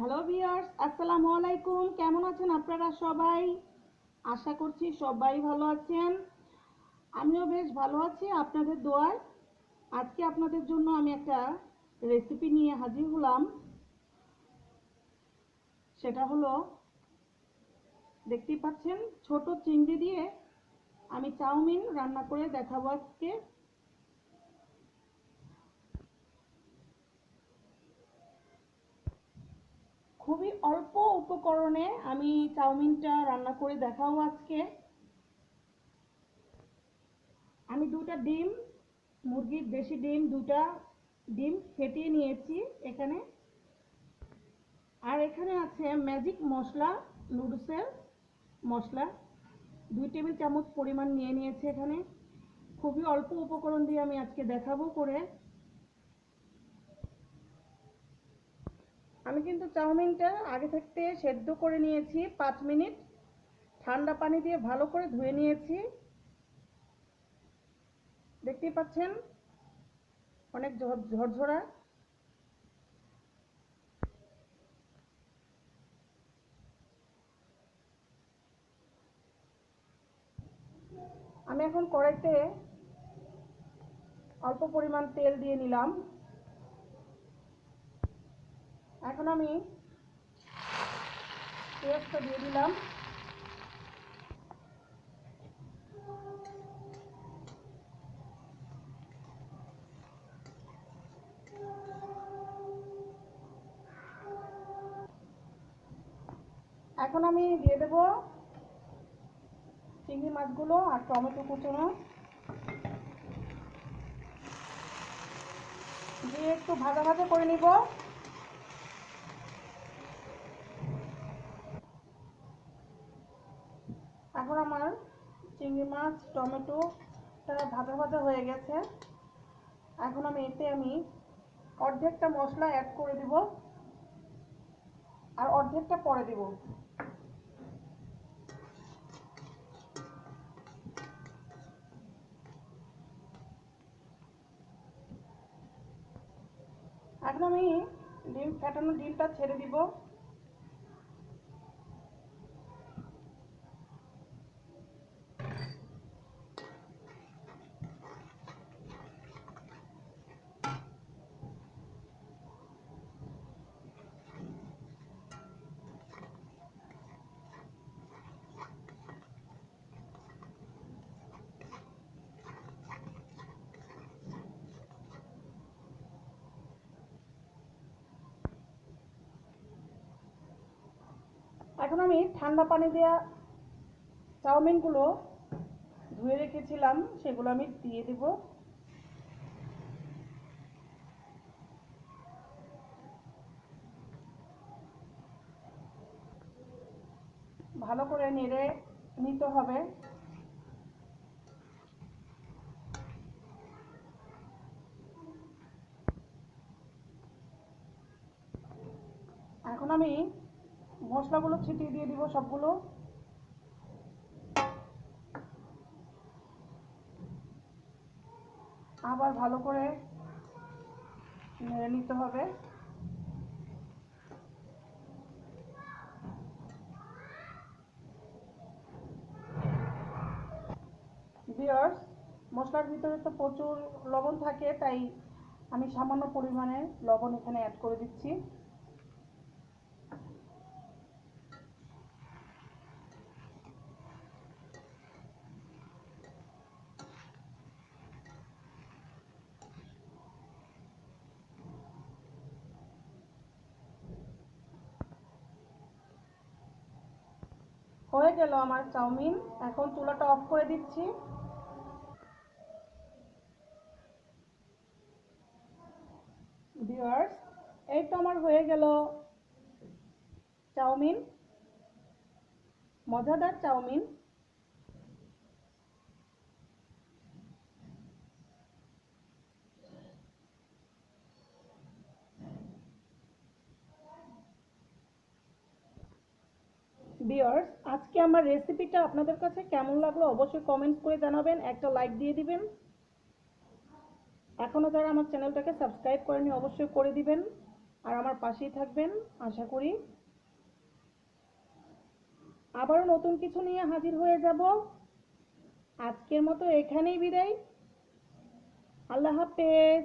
Hello viewers আসসালামু আলাইকুম কেমন আছেন আপনারা সবাই? আশা করছি সবাই ভালো আছেন। আমিও বেশ ভালো আছি আপনাদের দোয়ায়। আজকে আপনাদের জন্য আমি একটা রেসিপি নিয়ে হাজির হলাম। সেটা হলো, দেখতেই পাচ্ছেন, ছোট চিংড়ি দিয়ে আমি চাউমিন রান্না করে দেখাবো আজকে। খুবই অল্প উপকরণে আমি চাউমিনটা রান্না করে দেখাবো আজকে। আমি দুটা ডিম, মুরগির দেশি ডিম দুটা ডিম ফেটিয়ে নিয়েছি এখানে। আর এখানে আছে ম্যাজিক মশলা, নুডলসের মশলা। দুই টেবিল চামচ পরিমাণ নিয়ে নিয়েছি এখানে। খুবই অল্প উপকরণ দিয়ে আমি আজকে দেখাবো করে। আমি কিন্তু চাউমিনটা আগে থাকতে সেদ্ধ করে নিয়েছি পাঁচ মিনিট। ঠান্ডা পানি দিয়ে ভালো করে ধুয়ে নিয়েছি। দেখতেই পাচ্ছেন? অনেক ঝরঝরা। আমি এখন কড়াইতে অল্প পরিমাণ তেল দিয়ে নিলাম। এখন আমি পেঁয়াজটা দিয়ে দিলাম। এখন আমি দিয়ে দেব চিংড়ি মাছগুলো আর টমেটো কুচনো। দিয়ে একটু ভাজা ভাজা করে নিব। এখন আমার চিংড়ি মাছ, টমেটো টমেটোটা ভাজা ভাজা হয়ে গেছে। এখন আমি এতে আমি অর্ধেকটা মশলা অ্যাড করে দিব আর অর্ধেকটা পরে দিব। এখন আমি ডিম ফেটানো ডিমটা ছেড়ে দিব। এখন আমি ঠান্ডা পানি দেওয়া চাউমিনগুলো ধুয়ে রেখেছিলাম, সেগুলো আমি দিয়ে দেব। ভালো করে নেড়ে নিতে হবে। এখন আমি মশলাগুলো ছিটিয়ে দিয়ে দিব সবগুলো। আবার ভালো করে নেড়ে নিতে হবে। বিয়ার্স মশলার ভিতরে তো প্রচুর লবণ থাকে, তাই আমি সামান্য পরিমাণে লবণ এখানে অ্যাড করে দিচ্ছি। হয়ে গেল আমার চাউমিন। এখন চুলাটা অফ করে দিচ্ছি। ভিওয়ার্স এই তো আমার হয়ে গেল চাউমিন। মজাদার চাউমিন। ভিওর্স আজকে আমার রেসিপিটা আপনাদের কাছে কেমন লাগল অবশ্যই কমেন্টস করে জানাবেন, একটা লাইক দিয়ে দিবেন। এখনও যারা আমার চ্যানেলটাকে সাবস্ক্রাইব করেনি অবশ্যই করে দিবেন। আর আমার পাশেই থাকবেন, আশা করি। আবারও নতুন কিছু নিয়ে হাজির হয়ে যাব। আজকের মতো এখানেই বিদায়। আল্লাহ হাফেজ।